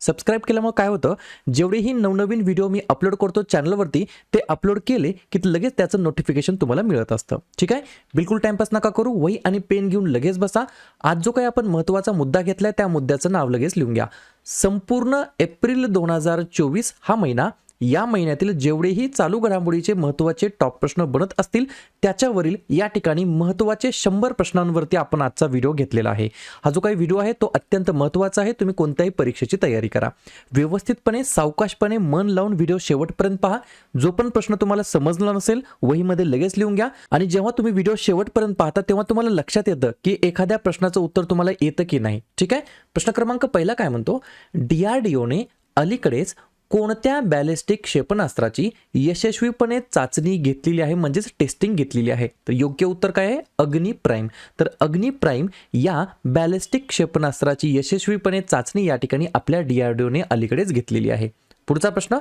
Subscribe केल्यामुळे काय होतं जेवढेही नवनवीन व्हिडिओ मी अपलोड करतो चॅनलवरती ते अपलोड केले की लगेच त्याचं नोटिफिकेशन तुम्हाला मिळत असतं. ठीक आहे? बिलकुल टाइमपास नका करू वही आणि पेन घेऊन लगेच बसा. आज जो काही आपण महत्त्वाचा मुद्दा घेतला त्या मुद्द्याचं नाव लगेच लिहून घ्या. संपूर्ण एप्रिल दोन हजार चोवीस हा महिना या महिन्यातील जेवढेही चालू घडामोडीचे महत्त्वाचे टॉप प्रश्न बनत असतील त्याच्यावरील या ठिकाणी महत्त्वाचे शंभर प्रश्नांवरती आपण आजचा व्हिडिओ घेतलेला आहे. हा जो काही व्हिडिओ आहे तो अत्यंत महत्त्वाचा आहे. तुम्ही कोणत्याही परीक्षेची तयारी करा. व्यवस्थितपणे सावकाशपणे मन लावून व्हिडिओ शेवटपर्यंत पहा. जो पण प्रश्न तुम्हाला समजला नसेल वहीमध्ये लगेच लिहून घ्या. आणि जेव्हा तुम्ही व्हिडिओ शेवटपर्यंत पाहता तेव्हा तुम्हाला लक्षात येतं की एखाद्या प्रश्नाचं उत्तर तुम्हाला येतं की नाही. ठीक आहे? प्रश्न क्रमांक पहिला काय म्हणतो? डीआरडीओने अलीकडेच कोणत्या बॅलिस्टिक क्षेपणास्त्राची यशस्वीपणे चाचणी घेतलेली आहे म्हणजेच टेस्टिंग घेतलेली आहे? तर योग्य उत्तर काय आहे? अग्नी प्राईम तर अग्नी प्राईम या बॅलिस्टिक क्षेपणास्त्राची यशस्वीपणे चाचणी या ठिकाणी आपल्या डीआरडीओने अलीकडेच घेतलेली आहे. पुढचा प्रश्न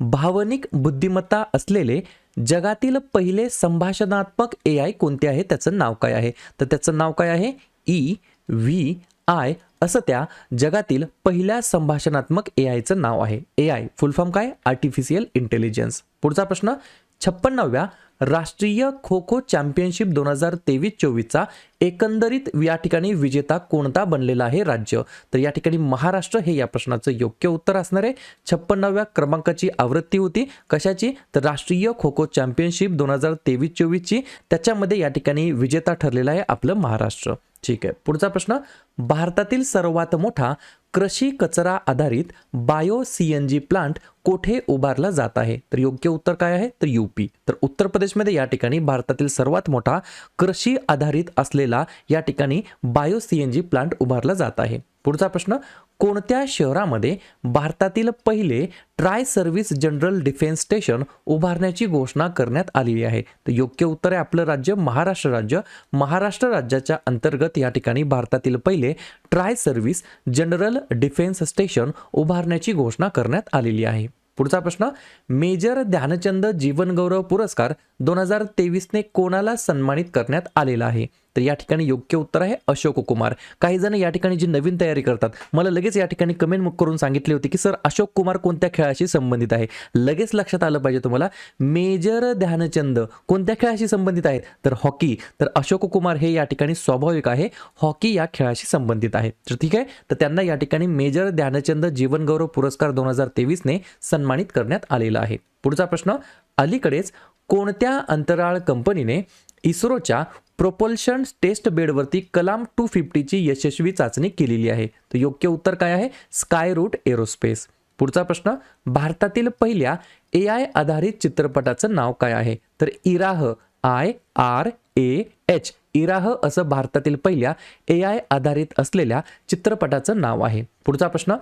भावनिक बुद्धिमत्ता असलेले जगातील पहिले संभाषणात्मक ए आय कोणते आहे? त्याचं नाव काय आहे? तर त्याचं नाव काय आहे? ई व्ही आय असं त्या जगातील पहिल्या संभाषणात्मक ए आयचं नाव आहे. ए आय फुल फॉर्म काय? आर्टिफिशियल इंटेलिजन्स पुढचा प्रश्न छप्पन्नाव्या राष्ट्रीय खो खो चॅम्पियनशिप दोन हजार तेवीस चोवीसचा एकंदरीत या ठिकाणी विजेता कोणता बनलेला आहे राज्य? तर या ठिकाणी महाराष्ट्र हे या प्रश्नाचं योग्य उत्तर असणार आहे. छप्पन्नाव्या क्रमांकाची आवृत्ती होती. कशाची? तर राष्ट्रीय खो खो चॅम्पियनशिप दोन हजार तेवीस चोवीसची. त्याच्यामध्ये या ठिकाणी विजेता ठरलेला आहे आपलं महाराष्ट्र. ठीक आहे. पुढचा प्रश्न भारतातील सर्वात मोठा कृषी कचरा आधारित bio C N G plant कोठे उभारला जात आहे? तर योग्य उत्तर काय आहे? तर यूपी तर उत्तर प्रदेशमध्ये या ठिकाणी भारतातील सर्वात मोठा कृषी आधारित असलेला या ठिकाणी bio C N G plant उभारला जात आहे. पुढचा प्रश्न कोणत्या शहरामध्ये भारतातील पहिले tri service general defence station उभारण्याची घोषणा करण्यात आलेली आहे? तर योग्य उत्तर आहे आपलं राज्य महाराष्ट्र राज्य. महाराष्ट्र राज्याच्या अंतर्गत या ठिकाणी भारतातील पहिले tri service general defence station उभारण्याची घोषणा करण्यात आलेली आहे. पुढचा प्रश्न मेजर ध्यानचंद जीवनगौरव पुरस्कार दोन हजार तेवीसने कोणाला सन्मानित करण्यात आलेला आहे? तर या ठिकाणी योग्य उत्तर आहे अशोक कुमार. काही जण या ठिकाणी जी नवीन तयारी करतात मला लगेच या ठिकाणी कमेंट करून सांगितले होते की सर अशोक कुमार कोणत्या खेळाशी संबंधित आहे? लगेच लक्षात आलं पाहिजे तुम्हाला मेजर ध्यानचंद कोणत्या खेळाशी संबंधित आहेत? तर हॉकी. तर अशोक कुमार हे या ठिकाणी स्वाभाविक आहे हॉकी या खेळाशी संबंधित आहे. तर ठीक आहे? तर त्यांना या ठिकाणी मेजर ध्यानचंद जीवनगौरव पुरस्कार दोन हजार तेवीसने सन्मानित करण्यात आलेला आहे. पुढचा प्रश्न अलीकडेच कोणत्या अंतराळ कंपनीने इस्रोच्या प्रोपल्शन टेस्ट बेडवरती कलाम टू फिफ्टीची यशस्वी चाचणी केलेली आहे. तर योग्य उत्तर काय आहे? स्काय रूट एरोस्पेस पुढचा प्रश्न भारतातील पहिल्या ए आय आधारित चित्रपटाचं नाव काय आहे? तर Irah I R A H Irah असं भारतातील पहिल्या ए आय आधारित असलेल्या चित्रपटाचं नाव आहे. पुढचा प्रश्न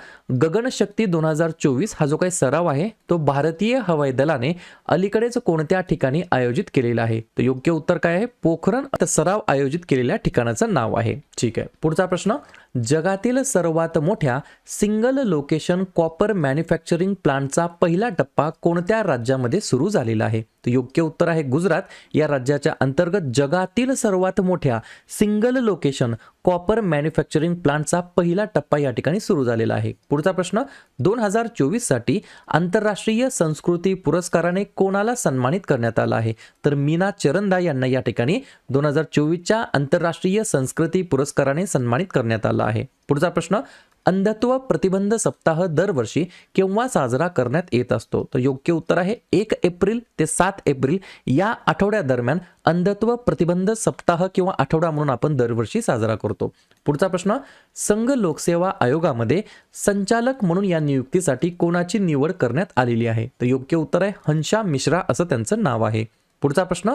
गगनशक्ती दोन हजार चोवीस हा जो काही सराव आहे तो भारतीय हवाई दलाने अलीकडेच कोणत्या ठिकाणी आयोजित केलेला आहे? तर योग्य उत्तर काय आहे? पोखरण आता सराव आयोजित केलेल्या ठिकाणाचं नाव आहे. ठीक आहे. पुढचा प्रश्न जगातील सर्वात मोठ्या सिंगल लोकेशन कॉपर मॅन्युफॅक्चरिंग प्लांटचा पहिला टप्पा कोणत्या राज्यामध्ये सुरू झालेला आहे? तर योग्य उत्तर आहे गुजरात. या राज्याच्या अंतर्गत जगातील सर्वात मोठ्या सिंगल लोकेशन कॉपर मॅन्युफॅक्चरिंग प्लांटचा पहिला टप्पा या ठिकाणी सुरू झालेला आहे. पुढचा प्रश्न दोन हजार चोवीससाठी आंतरराष्ट्रीय संस्कृती पुरस्काराने कोणाला सन्मानित करण्यात आला आहे? तर मीना चरंदा यांना या ठिकाणी दोन हजार चोवीसच्या आंतरराष्ट्रीय संस्कृती पुरस्काराने सन्मानित करण्यात आला आहे. पुढचा प्रश्न अंधत्व प्रतिबंध सप्ताह दरवर्षी केव्हा साजरा करण्यात येत असतो? तर योग्य उत्तर आहे एक एप्रिल ते सात एप्रिल या आठवड्यादरम्यान अंधत्व प्रतिबंध सप्ताह किंवा आठवडा म्हणून आपण दरवर्षी साजरा करतो. पुढचा प्रश्न संघ लोकसेवा आयोगामध्ये संचालक म्हणून या नियुक्तीसाठी कोणाची निवड करण्यात आलेली आहे? तर योग्य उत्तर आहे हंशा मिश्रा असं त्यांचं नाव आहे. पुढचा प्रश्न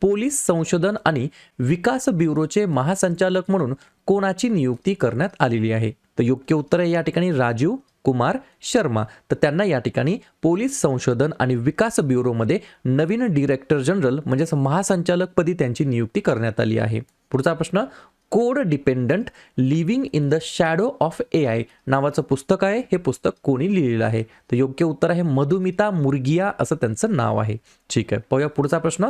पोलीस संशोधन आणि विकास ब्युरोचे महासंचालक म्हणून कोणाची नियुक्ती करण्यात आलेली आहे? तर योग्य उत्तर आहे या ठिकाणी राजीव कुमार शर्मा. तर त्यांना या ठिकाणी पोलीस संशोधन आणि विकास ब्युरोमध्ये नवीन डिरेक्टर जनरल म्हणजेच महासंचालकपदी त्यांची नियुक्ती करण्यात आली आहे. पुढचा प्रश्न code dependent living in the shadow of A I नावाचं पुस्तक आहे. हे पुस्तक कोणी लिहिलेलं आहे? तर योग्य उत्तर आहे मधुमिता मुर्गिया असं त्यांचं नाव आहे. ठीक आहे पाहूया पुढचा प्रश्न.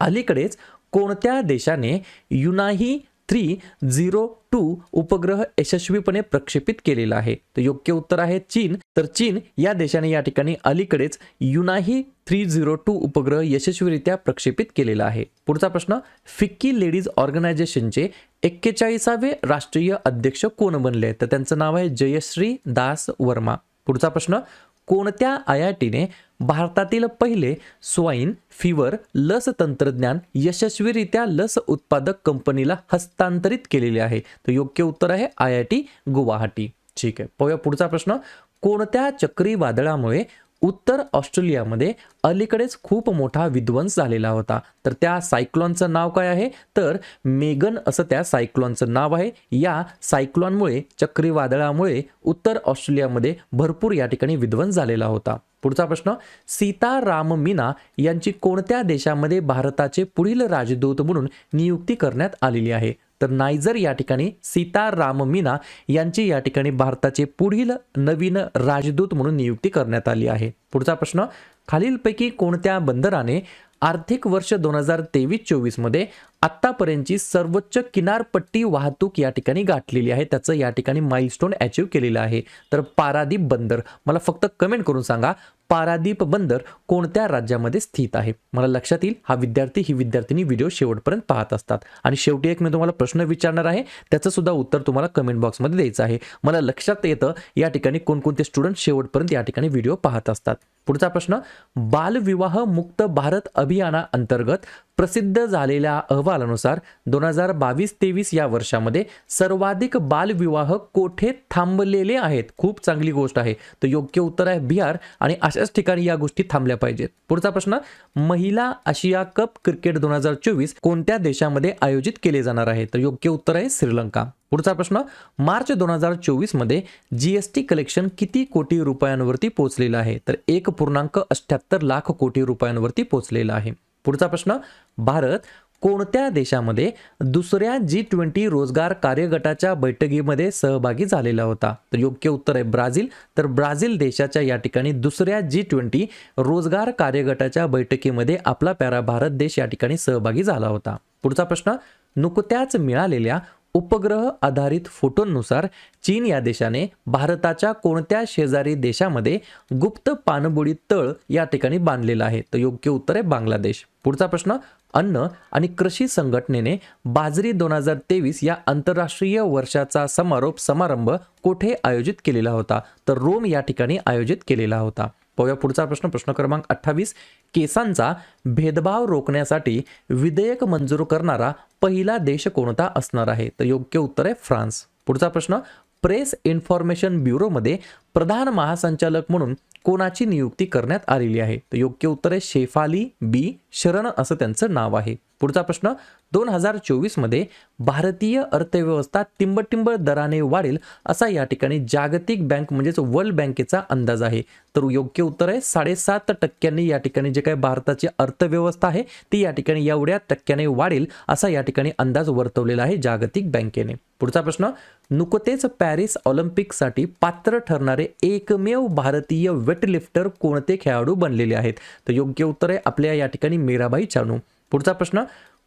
अलीकडेच कोणत्या देशाने युनाही थ्री झिरो टू उपग्रह यशस्वीपणे प्रक्षेपित केलेला आहे. तर योग्य उत्तर आहे चीन. तर चीन या देशाने या ठिकाणी अलीकडेच युनाही थ्री झिरो टू उपग्रह यशस्वीरित्या प्रक्षेपित केलेला आहे. पुढचा प्रश्न फिक्की लेडीज ऑर्गनायझेशनचे एक्केचाळीसावे राष्ट्रीय अध्यक्ष कोण बनले? तर त्यांचं नाव आहे जयश्री दास वर्मा. पुढचा प्रश्न कोणत्या आय आय टीने भारतातील पहिले स्वाईन फिवर लस तंत्रज्ञान यशस्वीरित्या लस उत्पादक कंपनीला हस्तांतरित केलेले आहे? तर योग्य उत्तर आहे आय आय टी गुवाहाटी. ठीक आहे. पाहूया पुढचा प्रश्न. कोणत्या चक्रीवादळामुळे उत्तर ऑस्ट्रेलियामध्ये अलीकडेच खूप मोठा विध्वंस झालेला होता. तर त्या सायक्लॉनचं नाव काय आहे? तर मेगन असं त्या सायक्लॉनचं नाव आहे. या सायक्लॉनमुळे चक्रीवादळामुळे उत्तर ऑस्ट्रेलियामध्ये भरपूर या ठिकाणी विध्वंस झालेला होता. पुढचा प्रश्न सीताराम मीना यांची कोणत्या देशामध्ये भारताचे पुढील राजदूत म्हणून नियुक्ती करण्यात आलेली आहे? तर नायजर या ठिकाणी सीताराम मीना यांची या ठिकाणी भारताचे पुढील नवीन राजदूत म्हणून नियुक्ती करण्यात आली आहे. पुढचा प्रश्न खालीलपैकी कोणत्या बंदराने आर्थिक वर्ष दोन हजार तेवीस चोवीसमध्ये आत्तापर्यंतची सर्वोच्च किनारपट्टी वाहतूक या ठिकाणी गाठलेली आहे? त्याचं या ठिकाणी माइलस्टोन अचीव केलेलं आहे. तर पारादीप बंदर मला फक्त कमेंट करून सांगा पारादीप बंदर कोणत्या राज्यामध्ये स्थित आहे? मला लक्षात येईल हा विद्यार्थी ही विद्यार्थिनी व्हिडिओ शेवटपर्यंत पाहत असतात. आणि शेवटी एक मी तुम्हाला प्रश्न विचारणार आहे त्याचं सुद्धा उत्तर तुम्हाला कमेंट बॉक्समध्ये द्यायचं आहे. मला लक्षात येतं या ठिकाणी कोणकोणते स्टुडंट शेवटपर्यंत या ठिकाणी व्हिडिओ पाहत असतात. पुढचा प्रश्न बालविवाह मुक्त भारत अभियानाअंतर्गत प्रसिद्ध झालेल्या अहवालानुसार दोन हजार बावीस तेवीस या वर्षामध्ये सर्वाधिक बालविवाह कोठे थांबलेले आहेत? खूप चांगली गोष्ट आहे. तर योग्य उत्तर आहे बिहार आणि अशाच ठिकाणी या गोष्टी थांबल्या पाहिजेत. पुढचा प्रश्न महिला आशिया कप क्रिकेट दोन हजार चोवीस कोणत्या देशामध्ये आयोजित केले जाणार आहे? तर योग्य उत्तर आहे श्रीलंका. पुढचा प्रश्न मार्च दोन हजार चोवीसमध्ये जी एस टी कलेक्शन किती कोटी रुपयांवरती पोहोचलेलं आहे? तर एक पूर्णांक अठ्याहत्तर लाख कोटी रुपयांवरती पोहोचलेला आहे. पुढचा प्रश्न भारत कोणत्या देशामध्ये दुसऱ्या जी ट्वेंटी रोजगार कार्यगटाच्या बैठकीमध्ये सहभागी झालेला होता? तर योग्य उत्तर आहे ब्राझील. तर ब्राझील देशाच्या या ठिकाणी दुसऱ्या जी ट्वेंटी रोजगार कार्यगटाच्या बैठकीमध्ये आपला प्यारा भारत देश या ठिकाणी सहभागी झाला होता. पुढचा प्रश्न नुकत्याच मिळालेल्या उपग्रह आधारित फोटोंनुसार चीन या देशाने भारताच्या कोणत्या शेजारी देशामध्ये गुप्त पाणबुडी तळ या ठिकाणी बांधलेला आहे? तर योग्य उत्तर आहे बांगलादेश. पुढचा प्रश्न अन्न आणि कृषी संघटनेने बाजरी दोन हजार तेवीस या आंतरराष्ट्रीय वर्षाचा समारोप समारंभ कोठे आयोजित केलेला होता? तर रोम या ठिकाणी आयोजित केलेला होता. पाहूया पुढचा प्रश्न प्रश्न क्रमांक अठ्ठावीस. केसांचा भेदभाव रोखण्यासाठी विधेयक मंजूर करणारा पहिला देश कोणता असणार आहे? तर योग्य उत्तर आहे फ्रान्स. पुढचा प्रश्न प्रेस इन्फॉर्मेशन ब्युरोमध्ये प्रधान महासंचालक म्हणून कोणाची नियुक्ती करण्यात आलेली आहे? तर योग्य उत्तर आहे शेफाली बी. शरण असं त्यांचं नाव आहे. पुढचा प्रश्न दोन हजार चोवीसमध्ये भारतीय अर्थव्यवस्था टिंबटिंब दराने वाढेल असा या ठिकाणी जागतिक बँक म्हणजेच वर्ल्ड बँकेचा अंदाज आहे. तर योग्य उत्तर आहे साडेसात टक्क्यांनी या ठिकाणी जे काही भारताची अर्थव्यवस्था आहे ती या ठिकाणी एवढ्या टक्क्याने वाढेल असा या ठिकाणी अंदाज वर्तवलेला आहे जागतिक बँकेने. पुढचा प्रश्न नुकतेच पॅरिस ऑलिम्पिकसाठी पात्र ठरणारे एकमेव भारतीय वेटलिफ्टर कोणते खेळाडू बनलेले आहेत? तर योग्य उत्तर आहे आपल्या या ठिकाणी मीराबाई चानू. पुढचा प्रश्न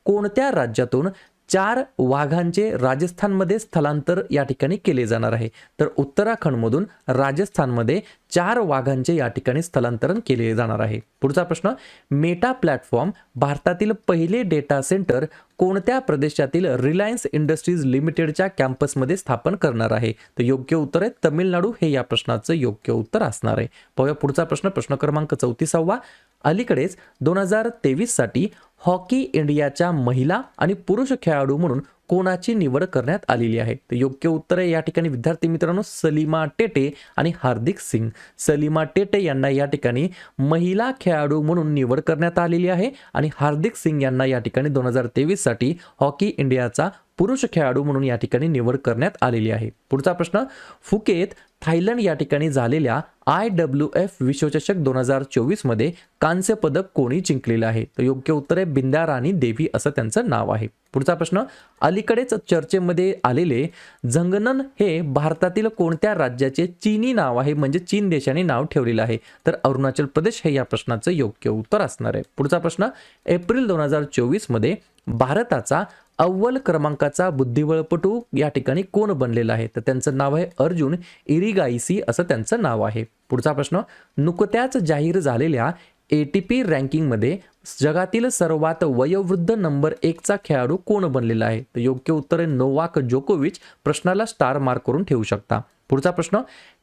कोणत्या राज्यातून चार वाघांचे राजस्थानमध्ये स्थलांतर या ठिकाणी केले जाणार आहे? तर उत्तराखंडमधून राजस्थानमध्ये चार वाघांचे या ठिकाणी स्थलांतरण केले जाणार आहे. पुढचा प्रश्न मेटा प्लॅटफॉर्म भारतातील पहिले डेटा सेंटर कोणत्या प्रदेशातील रिलायन्स इंडस्ट्रीज लिमिटेडच्या कॅम्पसमध्ये स्थापन करणार आहे? तर योग्य उत्तर आहे तमिळनाडू. हे या प्रश्नाचं योग्य उत्तर असणार आहे. पाहूया पुढचा प्रश्न प्रश्न क्रमांक चौतीसावा. अलीकडेच दोन हजार तेवीससाठी हॉकी इंडियाच्या महिला आणि पुरुष खेळाडू म्हणून कोणाची निवड करण्यात आलेली आहे? तर योग्य उत्तर आहे या ठिकाणी विद्यार्थी मित्रांनो सलीमा टेटे आणि हार्दिक सिंग. सलीमा टेटे यांना या ठिकाणी महिला खेळाडू म्हणून निवड करण्यात आलेली आहे आणि हार्दिक सिंग यांना या ठिकाणी दोन हजार तेवीससाठी हॉकी इंडियाचा पुरुष खेळाडू म्हणून या ठिकाणी निवड करण्यात आलेली आहे. पुढचा प्रश्न फुकेत थायलंड या ठिकाणी झालेल्या आय डब्ल्यू एफ विश्वचषक दोन हजार चोवीसमध्ये कांस्य पदक कोणी जिंकलेलं आहे? तर योग्य उत्तर आहे बिंदा राणी देवी असं त्यांचं नाव आहे. पुढचा प्रश्न अलीकडेच चर्चेमध्ये आलेले झंगनन हे भारतातील कोणत्या राज्याचे चीनी नाव आहे? म्हणजे चीन देशाने नाव ठेवलेलं आहे. तर अरुणाचल प्रदेश हे या प्रश्नाचं योग्य उत्तर असणार आहे. पुढचा प्रश्न एप्रिल दोन हजार चोवीसमध्ये भारताचा अव्वल क्रमांकाचा बुद्धिबळपटू या ठिकाणी कोण बनलेला आहे? तर त्यांचं नाव आहे अर्जुन इरिगाईसी असं त्यांचं नाव आहे. पुढचा प्रश्न नुकत्याच जाहीर झालेल्या ए टी पी रँकिंगमध्ये जगातील सर्वात वयोवृद्ध नंबर एकचा खेळाडू कोण बनलेला आहे? तर योग्य उत्तर आहे नोवाक जोकोविच प्रश्नाला स्टार मार्क करून ठेवू शकता. पुढचा प्रश्न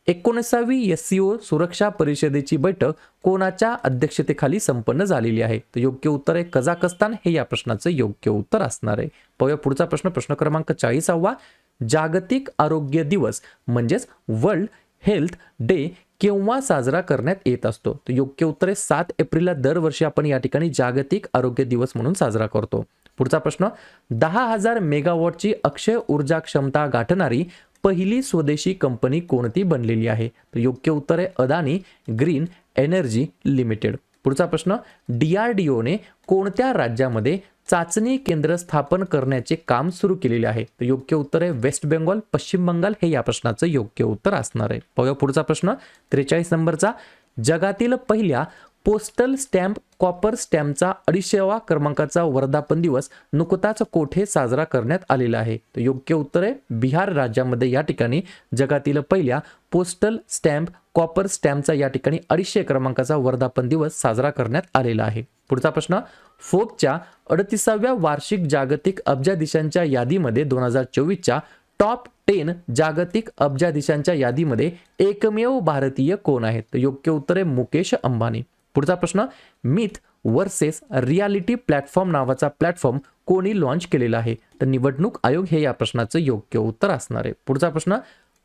एकोणीसावी एस सी ओ सुरक्षा परिषदेची बैठक कोणाच्या अध्यक्षतेखाली संपन्न झालेली आहे? तर योग्य उत्तर आहे कझाकस्तान हे या प्रश्नाचं योग्य उत्तर असणार आहे. पाहूया पुढचा प्रश्न प्रश्न क्रमांक चाळीसावा. जागतिक आरोग्य दिवस म्हणजेच वर्ल्ड हेल्थ डे केव्हा साजरा करण्यात येत असतो? तर योग्य उत्तर आहे सात एप्रिलला दरवर्षी आपण या ठिकाणी जागतिक आरोग्य दिवस म्हणून साजरा करतो. पुढचा प्रश्न दहा हजार मेगावॉटची अक्षय ऊर्जा क्षमता गाठणारी पहिली स्वदेशी कंपनी कोणती बनलेली आहे? तर योग्य उत्तर आहे अदानी ग्रीन एनर्जी लिमिटेड. पुढचा प्रश्न डी आर डी ओने कोणत्या राज्यामध्ये चाचणी केंद्र स्थापन करण्याचे काम सुरू केलेले आहे. तर योग्य उत्तर आहे वेस्ट बेंगॉल पश्चिम बंगाल हे या प्रश्नाचं योग्य उत्तर असणार आहे. पाहूया पुढचा प्रश्न. त्रेचाळीस नंबरचा. जगातील पहिल्या पोस्टल स्टॅम्प कॉपर स्टॅम्पचा अडीचशेवा क्रमांकाचा वर्धापन दिवस नुकताच कोठे साजरा करण्यात आलेला आहे? तर योग्य उत्तर आहे बिहार राज्यामध्ये या ठिकाणी जगातील पहिल्या पोस्टल स्टॅम्प कॉपर स्टॅम्पचा या ठिकाणी अडीचशे क्रमांकाचा वर्धापन दिवस साजरा करण्यात आलेला आहे. पुढचा प्रश्न फोकच्या अडतीसाव्या वार्षिक जागतिक अब्जाधीशांच्या यादीमध्ये दोन हजार चोवीसच्या टॉप टेन जागतिक अब्जाधीशांच्या यादीमध्ये एकमेव भारतीय कोण आहेत? तर योग्य उत्तर आहे मुकेश अंबानी. पुढचा प्रश्न मिथ वर्सेस रियालिटी प्लॅटफॉर्म नावाचा प्लॅटफॉर्म कोणी लॉन्च केलेला आहे? तर निवडणूक आयोग हे या प्रश्नाचं योग्य उत्तर असणार आहे. पुढचा प्रश्न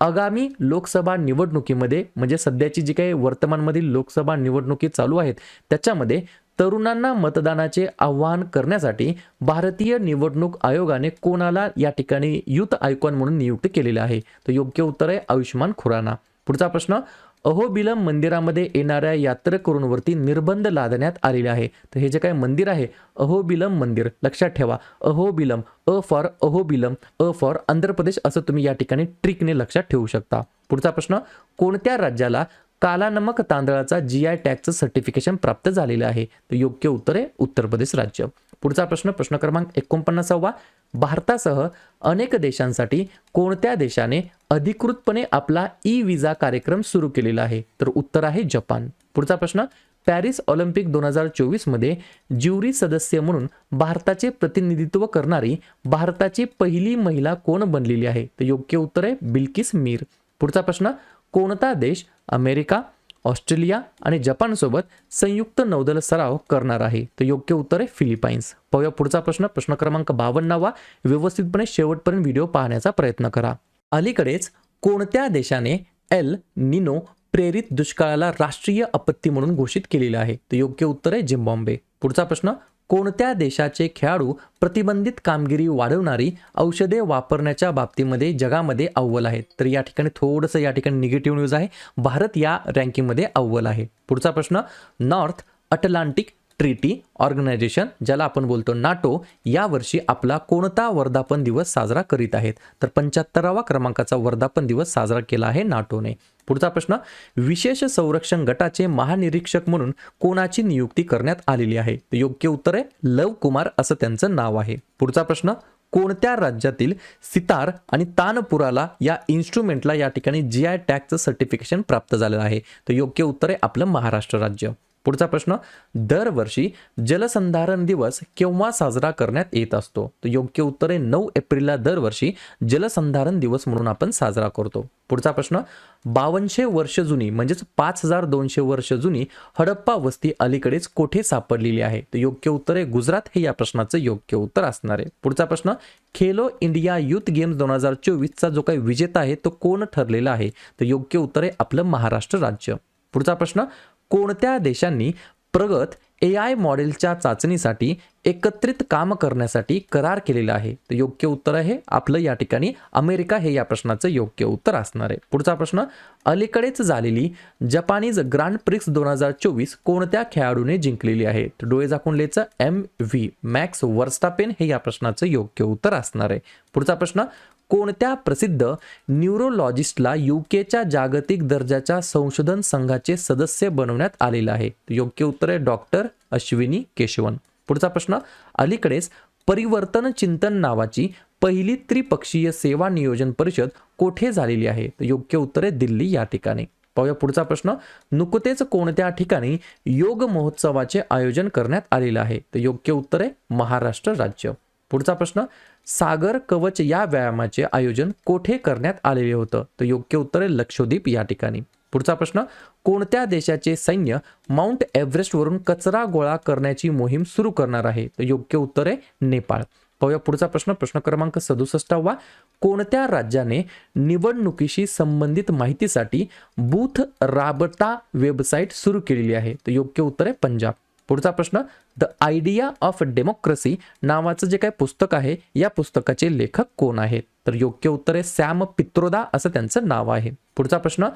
आगामी लोकसभा निवडणुकीमध्ये म्हणजे सध्याची जी काही वर्तमानमधील लोकसभा निवडणुकी चालू आहेत त्याच्यामध्ये तरुणांना मतदानाचे आवाहन करण्यासाठी भारतीय निवडणूक आयोगाने कोणाला या ठिकाणी युथ आयकॉन म्हणून नियुक्त केलेले आहे? तर योग्य उत्तर आहे आयुष्यमान खुराना. पुढचा प्रश्न अहोबिलम मंदिरामध्ये येणाऱ्या यात्रेकरूंवरती निर्बंध लादण्यात आलेले आहे. तर हे जे काय मंदिर आहे अहोबिलम मंदिर लक्षात ठेवा. Ahobilam A for Ahobilam A for Andhra Pradesh असं तुम्ही या ठिकाणी ट्रिकने लक्षात ठेवू शकता. पुढचा प्रश्न कोणत्या राज्याला काला नमक तांदळाचा जी आय टॅगचं सर्टिफिकेशन प्राप्त झालेलं आहे? तर योग्य उत्तर आहे उत्तर प्रदेश राज्य. पुढचा प्रश्न प्रश्न क्रमांक एकोणपन्नासावा. भारतासह अनेक देशांसाठी कोणत्या देशाने अधिकृतपणे आपला ई विजा कार्यक्रम सुरू केलेला आहे? तर उत्तर आहे जपान. पुढचा प्रश्न पॅरिस ऑलिम्पिक दोन हजार चोवीसमध्ये ज्युरी सदस्य म्हणून भारताचे प्रतिनिधित्व करणारी भारताची पहिली महिला कोण बनलेली आहे? तर योग्य उत्तर आहे बिल्किस मीर. पुढचा प्रश्न कोणता देश अमेरिका ऑस्ट्रेलिया आणि जपानसोबत संयुक्त नौदल सराव करणार आहे. तर योग्य उत्तर आहे फिलिपाईन्स. पाहूया पुढचा प्रश्न. प्रश्न क्रमांक बावन्नावा. व्यवस्थितपणे शेवटपर्यंत व्हिडिओ पाहण्याचा प्रयत्न करा. अलीकडेच कोणत्या देशाने एल निनो प्रेरित दुष्काळाला राष्ट्रीय आपत्ती म्हणून घोषित केलेलं आहे? तर योग्य उत्तर आहे झिम्बॉम्बे पुढचा प्रश्न. कोणत्या देशाचे खेळाडू प्रतिबंधित कामगिरी वाढवणारी औषधे वापरण्याच्या बाबतीमध्ये जगामध्ये अव्वल आहेत? तर या ठिकाणी थोडंसं या ठिकाणी निगेटिव्ह न्यूज आहे. भारत या रँकिंगमध्ये अव्वल आहे. पुढचा प्रश्न नॉर्थ अटलांटिक ट्रिटी ऑर्गनायझेशन ज्याला आपण बोलतो नाटो यावर्षी आपला कोणता वर्धापन दिवस साजरा करीत आहेत? तर पंच्याहत्तरावा क्रमांकाचा वर्धापन दिवस साजरा केला आहे नाटोने. पुढचा प्रश्न विशेष संरक्षण गटाचे महानिरीक्षक म्हणून कोणाची नियुक्ती करण्यात आलेली आहे? तर योग्य उत्तर आहे लव कुमार असं त्यांचं नाव आहे. पुढचा प्रश्न कोणत्या राज्यातील सितार आणि तानपुराला या इन्स्ट्रुमेंटला या ठिकाणी जी आय टॅगचं सर्टिफिकेशन प्राप्त झालेलं आहे? तर योग्य उत्तर आहे आपलं महाराष्ट्र राज्य. पुढचा प्रश्न दरवर्षी जलसंधारण दिवस केव्हा साजरा करण्यात येत असतो? तर योग्य उत्तर आहे नऊ एप्रिलला दरवर्षी जलसंधारण दिवस म्हणून आपण साजरा करतो. पुढचा प्रश्न बावनशे वर्ष जुनी म्हणजेच पाच हजार दोनशे वर्ष जुनी हडप्पा वस्ती अलीकडेच कोठे सापडलेली आहे? तर योग्य उत्तर आहे गुजरात हे या प्रश्नाचं योग्य उत्तर असणार आहे. पुढचा प्रश्न खेलो इंडिया युथ गेम्स दोन हजार चोवीसचा जो काही विजेता आहे तो कोण ठरलेला आहे? तर योग्य उत्तर आहे आपलं महाराष्ट्र राज्य. पुढचा प्रश्न कोणत्या देशांनी प्रगत ए आय मॉडेलच्या चाचणीसाठी एकत्रित काम करण्यासाठी करार केलेला आहे? तर योग्य उत्तर आहे आपलं या ठिकाणी अमेरिका हे या प्रश्नाचं योग्य उत्तर असणार आहे. पुढचा प्रश्न अलीकडेच झालेली जपानीज ग्रँड प्रिक्स दोन हजार चोवीस कोणत्या खेळाडूने जिंकलेली आहे? तर डोळे झाकुंडलेचं एम व्ही मॅक्स वर्स्टापेन हे या प्रश्नाचं योग्य उत्तर असणार आहे. पुढचा प्रश्न कोणत्या प्रसिद्ध न्यूरोलॉजिस्टला युकेच्या जागतिक दर्जाच्या संशोधन संघाचे सदस्य बनवण्यात आलेलं आहे? योग्य उत्तर आहे डॉक्टर अश्विनी केशवन. पुढचा प्रश्न अलीकडेच परिवर्तन चिंतन नावाची पहिली त्रिपक्षीय सेवा नियोजन परिषद कोठे झालेली आहे? योग्य उत्तर आहे दिल्ली या ठिकाणी. पाहूया पुढचा प्रश्न नुकतेच कोणत्या ठिकाणी योग महोत्सवाचे आयोजन करण्यात आलेलं आहे? तर योग्य उत्तर आहे महाराष्ट्र राज्य. पुढचा प्रश्न सागर कवच या व्यायामाचे आयोजन कोठे करण्यात आलेले होतं? तर योग्य उत्तर आहे लक्षद्वीप या ठिकाणी. पुढचा प्रश्न कोणत्या देशाचे सैन्य माउंट एव्हरेस्टवरून कचरा गोळा करण्याची मोहीम सुरू करणार आहे? तर योग्य उत्तर आहे नेपाळ. पाहूया पुढचा प्रश्न प्रश्न क्रमांक सदुसष्टावा. कोणत्या राज्याने निवडणुकीशी संबंधित माहितीसाठी बूथ राबता वेबसाईट सुरू केलेली आहे? तर योग्य उत्तर आहे पंजाब. पुढचा प्रश्न द आयडिया ऑफ डेमोक्रेसी नावाचं जे काही पुस्तक आहे या पुस्तकाचे लेखक कोण आहेत? तर योग्य उत्तर आहे सॅम पित्रोदा असं त्यांचं नाव आहे. पुढचा प्रश्न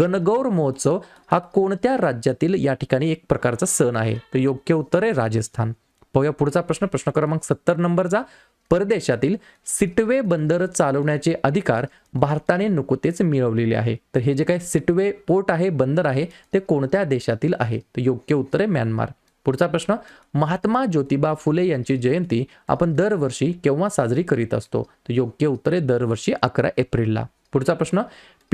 गणगौर महोत्सव हा कोणत्या राज्यातील या ठिकाणी एक प्रकारचा सण आहे? तर योग्य उत्तर आहे राजस्थान. पाहूया पुढचा प्रश्न प्रश्न क्रमांक सत्तर नंबरचा परदेशातील सिटवे बंदर चालवण्याचे अधिकार भारताने नुकतेच मिळवलेले आहे. तर हे जे काही सिटवे पोर्ट आहे बंदर आहे ते कोणत्या देशातील आहे? तर योग्य उत्तर आहे म्यानमार. पुढचा प्रश्न महात्मा ज्योतिबा फुले यांची जयंती आपण दरवर्षी केव्हा साजरी करीत असतो? तर योग्य उत्तर आहे दरवर्षी अकरा एप्रिलला. पुढचा प्रश्न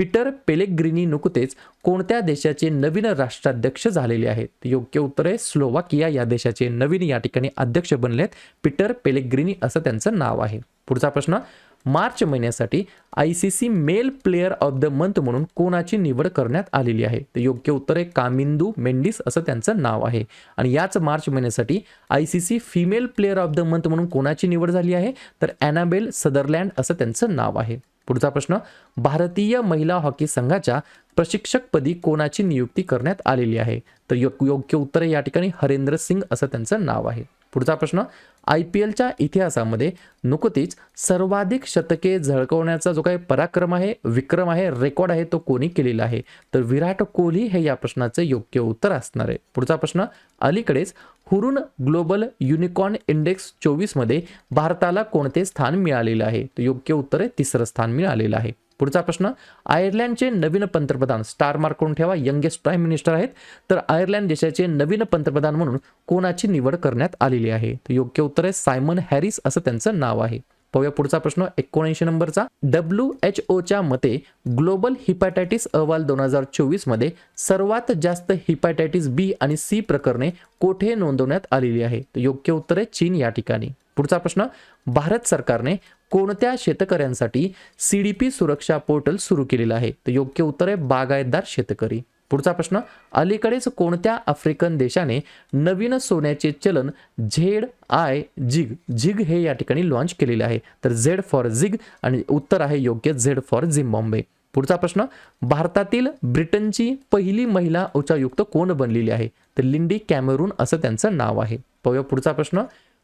पीटर पेलेग्रिनी नुकतेच कोणत्या देशाचे नवीन राष्ट्राध्यक्ष झालेले आहेत? योग्य उत्तर आहे स्लोवाकिया या देशाचे नवीन या ठिकाणी अध्यक्ष बनले आहेत पीटर पेलेग्रिनी असं त्यांचं नाव आहे. पुढचा प्रश्न मार्च महिन्यासाठी I C C male player of the month म्हणून कोणाची निवड करण्यात आलेली आहे? तर योग्य उत्तर आहे कामिंदू मेंडिस असं त्यांचं नाव आहे. आणि याच मार्च महिन्यासाठी I C C female player of the month म्हणून कोणाची निवड झाली आहे? तर ॲनाबेल सदरलँड असं त्यांचं नाव आहे. पुढचा प्रश्न भारतीय महिला हॉकी संघाच्या प्रशिक्षकपदी कोणाची नियुक्ती करण्यात आलेली आहे? तर योग्य उत्तर आहे या ठिकाणी हरेंद्र सिंग असं त्यांचं नाव आहे. पुढचा प्रश्न आय पी एलच्या इतिहासामध्ये नुकतीच सर्वाधिक शतके झळकवण्याचा जो काही पराक्रम आहे विक्रम आहे रेकॉर्ड आहे तो कोणी केलेला आहे? तर विराट कोहली हे या प्रश्नाचे योग्य उत्तर असणार आहे. पुढचा प्रश्न अलीकडेच हुरून ग्लोबल युनिकॉर्न इंडेक्स चोवीसमध्ये भारताला कोणते स्थान मिळालेलं आहे? तर योग्य उत्तर आहे तिसरं स्थान मिळालेलं आहे. पुढचा प्रश्न आयर्लंडचे नवीन पंतप्रधान स्टार मार्क करून ठेवा यंगेस्ट प्राईम मिनिस्टर आहेत. तर आयर्लंड देशाचे नवीन पंतप्रधान म्हणून कोणाची निवड करण्यात आलेली आहे? तर योग्य उत्तर आहे सायमन हॅरिस असं त्यांचं नाव आहे. पाहूया पुढचा प्रश्न. एकोणऐंशी नंबरचा. डब्ल्यू एच ओच्या मते ग्लोबल हिपॅटायटिस अहवाल दोन हजार चोवीसमध्ये सर्वात जास्त हिपॅटायटिस बी आणि सी प्रकरणे कोठे नोंदवण्यात आलेली आहे? तर योग्य उत्तर आहे चीन या ठिकाणी. पुढचा प्रश्न. भारत सरकारने कोणत्या शेतकऱ्यांसाठी C D P Suraksha portal सुरू केलेलं आहे? तर योग्य उत्तर आहे बागायतदार शेतकरी. पुढचा प्रश्न अलीकडेच कोणत्या आफ्रिकन देशाने नवीन सोन्याचे चलन झेड आय जिग झिग हे या ठिकाणी लॉन्च केलेले आहे. तर झेड फॉर झिग आणि उत्तर आहे योग्य झेड फॉर झिम्बॉम्बे पुढचा प्रश्न भारतातील ब्रिटनची पहिली महिला उच्चायुक्त कोण बनलेली आहे? तर लिंडी कॅमेरून असं त्यांचं नाव आहे. पाहूया पुढचा प्रश्न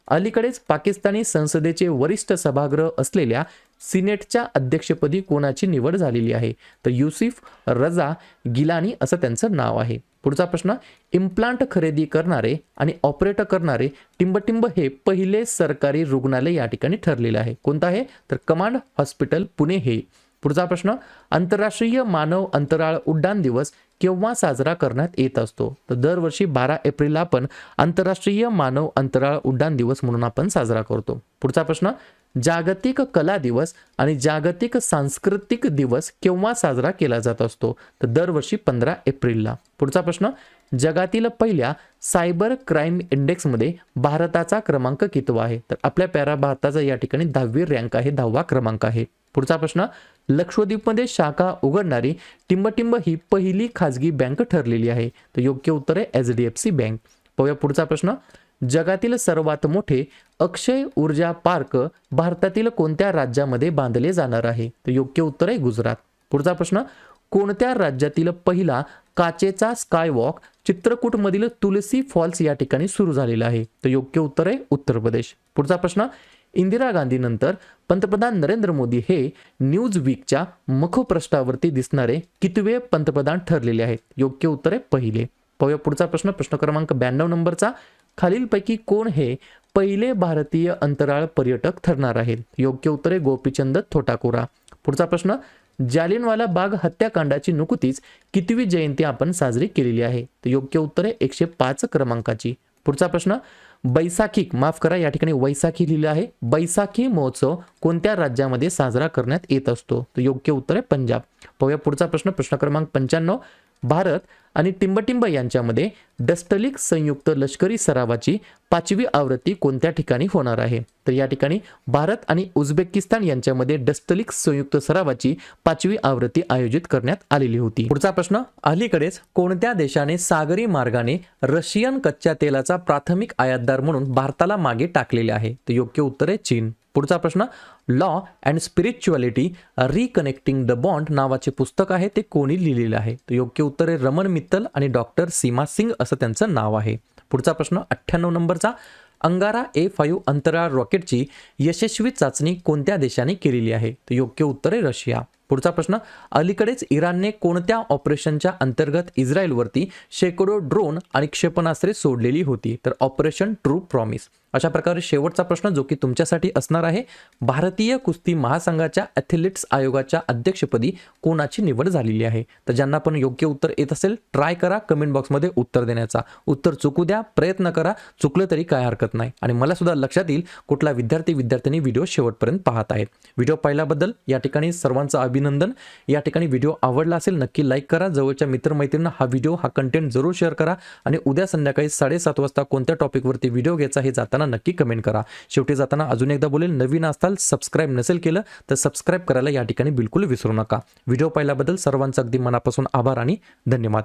अलीकडेच पाकिस्तानी संसदेचे वरिष्ठ सभागृह असलेल्या सिनेटच्या अध्यक्षपदी कोणाची निवड झालेली आहे? तर युसिफ रजा गिलानी असं त्यांचं नाव आहे. पुढचा प्रश्न इम्प्लांट खरेदी करणारे आणि ऑपरेट करणारे टिंबटिंब हे पहिले सरकारी रुग्णालय या ठिकाणी ठरलेलं आहे. कोणतं आहे? तर कमांड हॉस्पिटल पुणे हे. पुढचा प्रश्न आंतरराष्ट्रीय मानव अंतराळ उड्डाण दिवस केव्हा साजरा करण्यात येत असतो? तर दरवर्षी बारा एप्रिलला आपण आंतरराष्ट्रीय मानव अंतराळ उड्डाण दिवस म्हणून आपण साजरा करतो. पुढचा प्रश्न जागतिक कला दिवस आणि जागतिक सांस्कृतिक दिवस केव्हा साजरा केला जात असतो? तर दरवर्षी पंधरा एप्रिलला. पुढचा प्रश्न जगातील पहिल्या सायबर क्राईम इंडेक्समध्ये भारताचा क्रमांक कितवा आहे? तर आपल्या पॅरा भारताचा या ठिकाणी दहावी रँक आहे दहावा क्रमांक आहे. पुढचा प्रश्न लक्षद्वीपमध्ये शाखा उघडणारी टिंबटिंब ही पहिली खाजगी बँक ठरलेली आहे. तर योग्य उत्तर आहे H D F C bank. पाहूया पुढचा प्रश्न. जगातील सर्वात मोठे अक्षय ऊर्जा पार्क भारतातील कोणत्या राज्यामध्ये बांधले जाणार आहे? तर योग्य उत्तर आहे गुजरात. पुढचा प्रश्न. कोणत्या राज्यातील पहिला काचेचा स्कायवॉक चित्रकूटमधील तुलसी फॉल्स या ठिकाणी सुरू झालेला आहे? तर योग्य उत्तर आहे उत्तर प्रदेश. पुढचा प्रश्न. इंदिरा गांधी नंतर पंतप्रधान नरेंद्र मोदी हे न्यूज वीकच्या मुखपृष्ठावरती दिसणारे कितवे पंतप्रधान ठरलेले आहेत? योग्य उत्तर आहे पहिले. पाहूया पुढचा प्रश्न. प्रश्न क्रमांक ब्याण्णव नंबरचा. खालीलपैकी कोण हे पहिले भारतीय अंतराळ पर्यटक ठरणार आहेत? योग्य उत्तर आहे गोपीचंद थोटाकुरा. पुढचा प्रश्न. जालियनवाला बाग हत्याकांडाची नुकतीच कितवी जयंती आपण साजरी केलेली आहे? तर योग्य उत्तर आहे एकशे पाच क्रमांकाची. पुढचा प्रश्न. बैसाखी माफ करा या ठिकाणी वैसाखी लिहिलं आहे. बैसाखी महोत्सव कोणत्या राज्यामध्ये साजरा करण्यात येत असतो? तर योग्य उत्तर आहे पंजाब. पाहूया पुढचा प्रश्न प्रश्न क्रमांक पंच्याण्णव. भारत आणि टिंबटिंब यांच्यामध्ये डस्टलिक संयुक्त लष्करी सरावाची पाचवी आवृत्ती कोणत्या ठिकाणी होणार आहे? तर या ठिकाणी भारत आणि उझबेकिस्तान यांच्यामध्ये डस्टलिक संयुक्त सरावाची पाचवी आवृत्ती आयोजित करण्यात आलेली होती. पुढचा प्रश्न अलीकडेच कोणत्या देशाने सागरी मार्गाने रशियन कच्च्या तेलाचा प्राथमिक आयातदार म्हणून भारताला मागे टाकलेले आहे? तर योग्य उत्तर आहे चीन. पुढचा प्रश्न law and spirituality reconnecting the bond नावाचे पुस्तक आहे ते कोणी लिहिलेलं आहे? तर योग्य उत्तर आहे रमन मित्तल आणि डॉक्टर सीमा सिंग असं त्यांचं नाव आहे. पुढचा प्रश्न अठ्ठ्याण्णव नंबरचा अंगारा ए फाईव्ह अंतराळ रॉकेटची यशस्वी चाचणी कोणत्या देशाने केलेली आहे? तर योग्य उत्तर आहे रशिया. पुढचा प्रश्न अलीकडेच इराणने कोणत्या ऑपरेशनच्या अंतर्गत इस्रायलवरती शेकडो ड्रोन आणि क्षेपणास्त्रे सोडलेली होती? तर ऑपरेशन ट्रू प्रॉमिस. अशा प्रकारे शेवटचा प्रश्न जो की तुमच्यासाठी असणार आहे भारतीय कुस्ती महासंघाच्या ॲथलेट्स आयोगाच्या अध्यक्षपदी कोणाची निवड झालेली आहे? तर ज्यांना पण योग्य उत्तर येत असेल ट्राय करा कमेंट बॉक्समध्ये उत्तर देण्याचा. उत्तर चुकू द्या प्रयत्न करा चुकलं तरी काय हरकत नाही. आणि मला सुद्धा लक्षात येईल कुठला विद्यार्थी विद्यार्थ्यांनी व्हिडिओ शेवटपर्यंत पाहत आहेत. व्हिडिओ पाहिल्याबद्दल या ठिकाणी सर्वांचं अभिनंदन. या ठिकाणी व्हिडिओ आवडला असेल नक्की लाईक करा. जवळच्या मित्रमैत्रिणींना हा व्हिडिओ हा कंटेंट जरूर शेअर करा. आणि उद्या संध्याकाळी साडेसात वाजता कोणत्या टॉपिकवरती व्हिडिओ घ्यायचा हे जाताना नक्की कमेंट करा. शेवटी जाताना अजून एकदा बोलेल नवीन असताल सबस्क्राईब नसेल केलं तर सबस्क्राईब करायला या ठिकाणी बिलकुल विसरू नका. व्हिडिओ पाहिल्याबद्दल सर्वांचं अगदी मनापासून आभार आणि धन्यवाद.